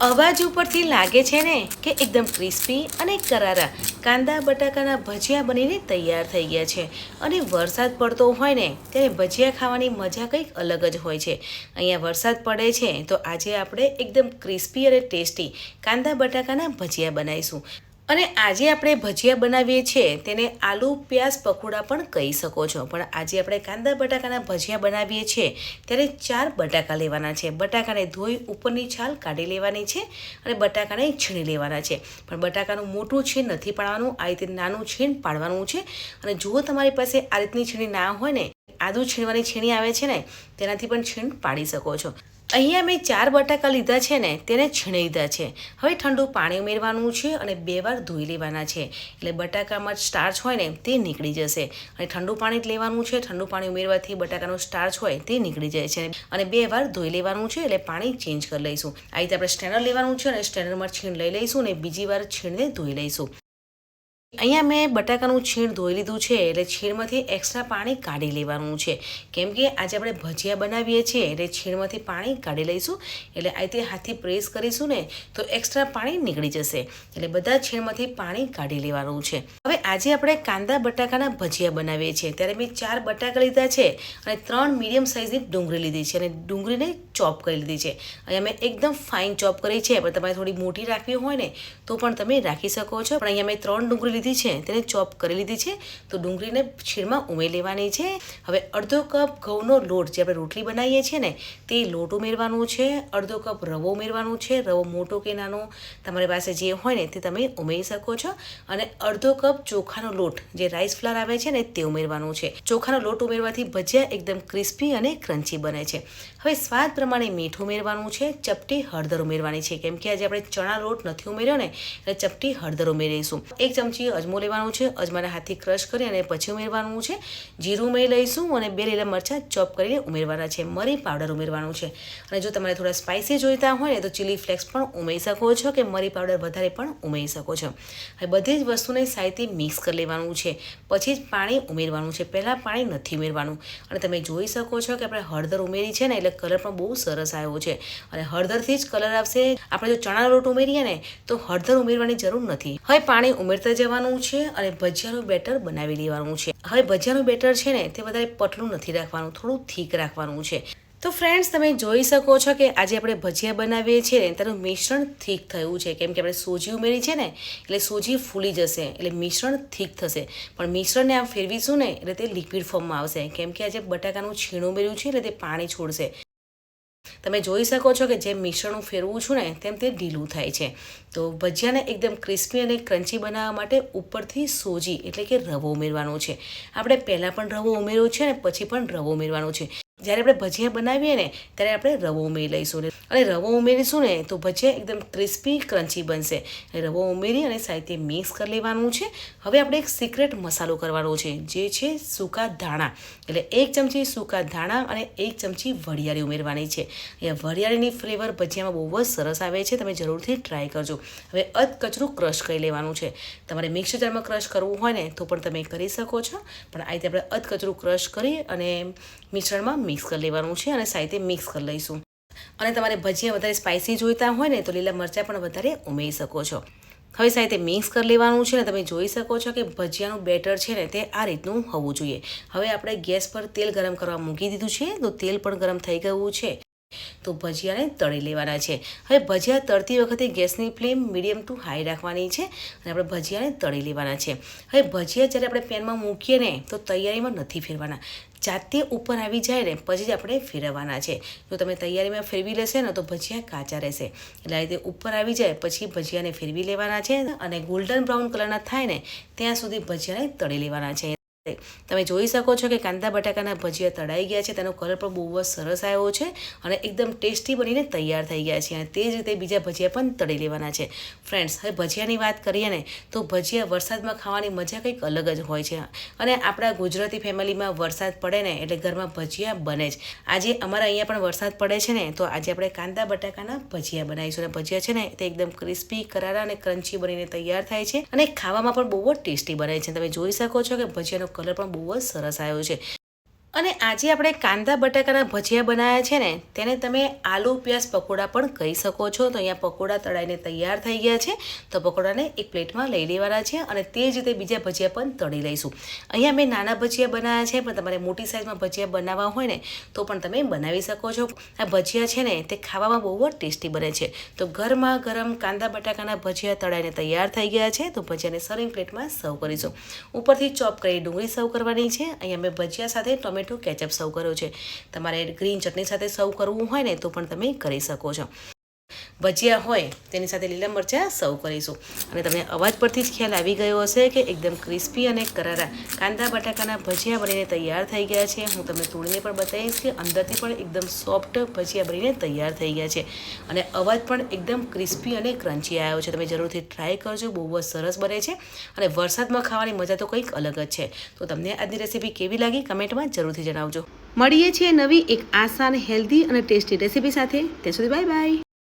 અવાજ ઉપરથી લાગે છે ને કે એકદમ ક્રિસ્પી અને કરારા, કાંદા, બટાકાના ભજીયા બનીને તૈયાર થઈ ગયા છે. અને વરસાદ પડતો હોય ને, ત્યારે ભજીયા ખાવાની મજા કંઈક અલગ જ હોય છે. અહીંયા વરસાદ પડે છે, તો આજે આપણે એકદમ ક્રિસ્પી અને ટેસ્ટી કાંદા, બટાકાના ભજીયા બનાવીશું. અને આજે આપણે ભજીયા બનાવીએ છીએ, તેને આલુ પ્યાઝ પકોડા પણ કહી શકો છો. પણ આજે આપણે કાંદા બટાકાના ભજીયા બનાવીએ છીએ, ત્યારે ચાર બટાકા લેવાના છે. બટાકાને ધોઈ ઉપરની છાલ કાઢી લેવાની છે અને બટાકાને છીણી લેવાના છે. પણ બટાકાનું મોટું છીણ નથી પાડવાનું, આ રીતે નાનું છીણ પાડવાનું છે. અને જો તમારી પાસે આ રીતની છીણી ના હોય ને, આદુ છીણવાની છીણી આવે છે ને, તેનાથી પણ છીણ પાડી શકો છો. અહીંયા મેં ચાર બટાકા લીધા છે ને, તેને છીણી લીધા છે. હવે ઠંડુ પાણી ઉમેરવાનું છે અને બે વાર ધોઈ લેવાના છે. એટલે બટાકામાં સ્ટાર્ચ હોય ને, તે નીકળી જશે. અને ઠંડુ પાણી લેવાનું છે, ઠંડુ પાણી ઉમેરવાથી બટાકાનો સ્ટાર્ચ હોય, તે નીકળી જાય છે. અને બે વાર ધોઈ લેવાનું છે, એટલે પાણી ચેન્જ કરી લઈશું. આ રીતે આપણે સ્ટેન્ડર લેવાનું છે અને સ્ટેન્ડરમાં છીણ લઈ લઈશું અને બીજી વાર છીણને ધોઈ લઈશું. અહીંયા મેં બટાકાનું છીણ ધોઈ લીધું છે એટલે છીણમાંથી એક્સ્ટ્રા પાણી કાઢી લેવાનું છે. કેમ કે આજે આપણે ભજીયા બનાવીએ છીએ એટલે છીણમાંથી પાણી કાઢી લઈશું એટલે આ હાથથી પ્રેસ કરીશું ને તો એક્સ્ટ્રા પાણી નીકળી જશે. એટલે બધા છીણમાંથી પાણી કાઢી લેવાનું છે. હવે આજે આપણે કાંદા બટાકાના ભજીયા બનાવીએ છીએ. ત્યારે મેં ચાર બટાકા લીધા છે અને ત્રણ મીડિયમ સાઇઝની ડુંગળી લીધી છે અને ડુંગળીને ચોપ કરી લીધી છે. અહીંયા મેં એકદમ ફાઇન ચોપ કરી છે. પણ તમારે થોડી મોટી રાખવી હોય ને તો પણ તમે રાખી શકો છો. પણ અહીંયા મેં ત્રણ ડુંગળી લીધી છે, તેને ચોપ કરી લીધી છે, તો ડુંગળીને છીણમાં ઉમેરી લેવાની છે. હવે અડધો કપ ઘઉંનો લોટ જે આપણે રોટલી બનાવીએ છીએ ને, તે લોટ ઉમેરવાનો છે, અડધો કપ રવો ઉમેરવાનું છે, રવો મોટો કે નાનો, તમારી પાસે જે હોય ને, તે તમે ઉમેરી શકો છો. અને અડધો કપ ચોખાનો લોટ, જે રાઈસ ફ્લાર આવે છે ને, તે ઉમેરવાનું છે. ચોખાનો લોટ ઉમેરવાથી ભજીયા એકદમ ક્રિસ્પી અને ક્રન્ચી બને છે. હવે સ્વાદ પ્રમાણે મીઠું ઉમેરવાનું છે, ચપટી હળદર ઉમેરવાની છે. કેમ કે આજે આપણે ચણા લોટ નથી ઉમેર્યો ને, એટલે ચપટી હળદર ઉમેરીશું. એક ચમચી અજમો લેવાનું છે, અજમાના હાથથી ક્રશ કરી અને પછી ઉમેરવાનું છે. જીરું મેં લઈશું અને બે લીલા મરચાં ચોપ કરીને ઉમેરવાના છે. મરી પાવડર ઉમેરવાનું છે. અને જો તમારે થોડા સ્પાઇસી જોઈતા હોય ને, તો ચીલી ફ્લેક્સ પણ ઉમેરી શકો છો કે મરી પાવડર વધારે પણ ઉમેરી શકો છો. હવે બધી જ વસ્તુને સાઈડથી મિક્સ કરી લેવાનું છે. પછી જ પાણી ઉમેરવાનું છે. પહેલાં પાણી નથી ઉમેરવાનું. અને તમે જોઈ શકો છો કે આપણે હળદર ઉમેરી છે ને, એટલે કલર પણ બહુ સરસ આવ્યો છે. અને હળદરથી જ કલર આવશે. આપણે જો ચણાનો લોટ ઉમેરીએ ને, તો હળદર ઉમેરવાની જરૂર નથી. હવે પાણી ઉમેરતા જવાનું છે અને ભજીયાનું બેટર બનાવી લેવાનું છે. હવે ભજીયાનું બેટર છે ને તે વધારે પતલું નથી રાખવાનું, થોડું થીક રાખવાનું છે. તો ફ્રેન્ડ્સ તમે જોઈ શકો છો કે આજે આપણે ભજીયા બનાવીએ છીએ ને તેનું મિશ્રણ થીક થયું છે. કેમ કે આપણે સોજી ઉમેરી છે ને, એટલે સોજી ફૂલી જશે, એટલે મિશ્રણ થીક થશે. પણ મિશ્રણને આમ ફેરવીશું ને, એટલે તે લિક્વિડ ફોર્મમાં આવશે. કેમ કે આજે બટાકાનું છીણું ઉમેર્યું છે, એટલે તે પાણી છોડશે. તમે જોઈ શકો છો કે જેમ મિશ્રણ ફેરવું છું ને, તેમ તે ઢીલું થાય છે. તો ભજીયાને એકદમ ક્રિસ્પી અને ક્રન્ચી બનાવવા માટે ઉપરથી સોજી એટલે કે રવો ઉમેરવાનો છે. આપણે પહેલાં પણ રવો ઉમેર્યો છે ને, પછી પણ રવો ઉમેરવાનો છે. જ્યારે આપણે ભજીયા બનાવીએ ને, ત્યારે આપણે રવો ઉમેરી લઈશું. ને અને રવો ઉમેરીશું ને, તો ભજીયા એકદમ ક્રિસ્પી, ક્રન્ચી બનશે. રવો ઉમેરી અને સાહિત્ય મિક્સ કરી લેવાનું છે. હવે આપણે એક સિક્રેટ મસાલો કરવાનો છે, જે છે સૂકા ધાણા. એટલે એક ચમચી સૂકા ધાણા અને એક ચમચી વરિયાળી ઉમેરવાની છે. એ વરિયાળીની ફ્લેવર ભજીયામાં બહુ જ સરસ આવે છે, તમે જરૂરથી ટ્રાય કરજો. હવે અધ કચરું ક્રશ કરી લેવાનું છે. તમારે મિક્સર જારમાં ક્રશ કરવું હોય ને, તો પણ તમે કરી શકો છો. પણ આ રીતે આપણે અધકચરું ક્રશ કરી અને મિશ્રણમાં મિક્સ કરી લેવાનું છે અને સાથે મિક્સ કરી લઈશું. અને તમારે ભજીયા વધારે સ્પાઇસી જોઈતા હોય ને તો લીલા મરચાં પણ વધારે ઉમેરી શકો છો. હવે સાથે મિક્સ કરી લેવાનું છે ને તમે જોઈ શકો છો કે ભજીયાનું બેટર છે ને તે આ રીતનું હોવું જોઈએ. હવે આપણે ગેસ પર તેલ ગરમ કરવા મૂકી દીધું છે, તો તેલ પણ ગરમ થઈ ગયું છે. તો ભજીયાને તળી લેવાના છે. હવે ભજીયા તળતી વખતે ગેસની ફ્લેમ મીડિયમ ટુ હાઈ રાખવાની છે અને આપણે ભજીયાને તળી લેવાના છે. હવે ભજીયા જ્યારે આપણે પેનમાં મૂકીએ ને તો તૈયારીમાં નથી ફેરવાના. જાતે ઉપર આવી જાય ને, પછી જ આપણે ફેરવવાના છે. જો તમે તૈયારીમાં ફેરવી લેશે ને, તો ભજીયા કાચા રહેશે. એટલે આ રીતે ઉપર આવી જાય, પછી ભજીયાને ફેરવી લેવાના છે અને ગોલ્ડન બ્રાઉન કલરના થાય ને, ત્યાં સુધી ભજીયાને તળી લેવાના છે. તમે જોઈ શકો છો કે કાંદા બટાકાના ભજીયા તળાઈ ગયા છે. તેનો કલર પણ બહુ જ સરસ આવ્યો છે અને એકદમ ટેસ્ટી બનીને તૈયાર થઈ ગયા છે અને તે જ રીતે બીજા ભજીયા પણ તળી લેવાના છે. ફ્રેન્ડ્સ, હવે ભજીયાની વાત કરીએ ને, તો ભજીયા વરસાદમાં ખાવાની મજા કંઈક અલગ જ હોય છે. અને આપણા ગુજરાતી ફેમિલીમાં વરસાદ પડે ને, એટલે ઘરમાં ભજીયા બને જ. આજે અમારા અહીંયા પણ વરસાદ પડે છે ને, તો આજે આપણે કાંદા બટાકાના ભજીયા બનાવીશું. અને ભજીયા છે ને, તે એકદમ ક્રિસ્પી, કરારા અને ક્રન્ચી બનીને તૈયાર થાય છે અને ખાવામાં પણ બહુ જ ટેસ્ટી બને છે. તમે જોઈ શકો છો કે ભજીયાનો કલર પણ બહુ જ સરસ આવ્યો છે. અને આજે આપણે કાંદા બટાકાના ભજીયા બનાવ્યા છે ને, તેને તમે આલુ પ્યાઝ પકોડા પણ કહી શકો છો. તો અહીંયા પકોડા તળાઈને તૈયાર થઈ ગયા છે. તો પકોડાને એક પ્લેટમાં લઈ લેવાના છે અને તે જ રીતે બીજા ભજીયા પણ તળી લઈશું. અહીંયા મેં નાના ભજીયા બનાવ્યા છે, પણ તમારે મોટી સાઇઝમાં ભજીયા બનાવવા હોય ને, તો પણ તમે બનાવી શકો છો. આ ભજીયા છે ને, તે ખાવામાં બહુ જ ટેસ્ટી બને છે. તો ઘરમાં ગરમ કાંદા બટાકાના ભજીયા તળાઈને તૈયાર થઈ ગયા છે. તો ભજીયાને સર્વિંગ પ્લેટમાં સર્વ કરીશું. ઉપરથી ચોપ કરી ડુંગળી સર્વ કરવાની છે. અહીંયા મેં ભજીયા સાથે ટોમેટો કેચઅપ સર્વ કર્યો છે. તમારે ગ્રીન ચટણી સાથે સર્વ કરવું હોય ને તો પણ તમે કરી શકો છો. ભજીયા હોય, તેની સાથે લીલા મરચાં સર્વ કરીશું. અને તમને અવાજ પરથી જ ખ્યાલ આવી ગયો હશે કે એકદમ ક્રિસ્પી અને કરારા કાંદા બટાકાના ભજીયા બનીને તૈયાર થઈ ગયા છે. હું તમને તોડીને પણ બતાવીશ કે અંદરથી પણ એકદમ સોફ્ટ ભજીયા બનીને તૈયાર થઈ ગયા છે. અને અવાજ પણ એકદમ ક્રિસ્પી અને ક્રન્ચી આવ્યો છે. તમે જરૂરથી ટ્રાય કરજો, બહુ જ સરસ બને છે. અને વરસાદમાં ખાવાની મજા તો કંઈક અલગ જ છે. તો તમને આજની રેસીપી કેવી લાગી કમેન્ટમાં જરૂરથી જણાવજો. મળીએ છીએ નવી એક આસાન, હેલ્ધી અને ટેસ્ટી રેસીપી સાથે. ત્યાં સુધી બાય બાય.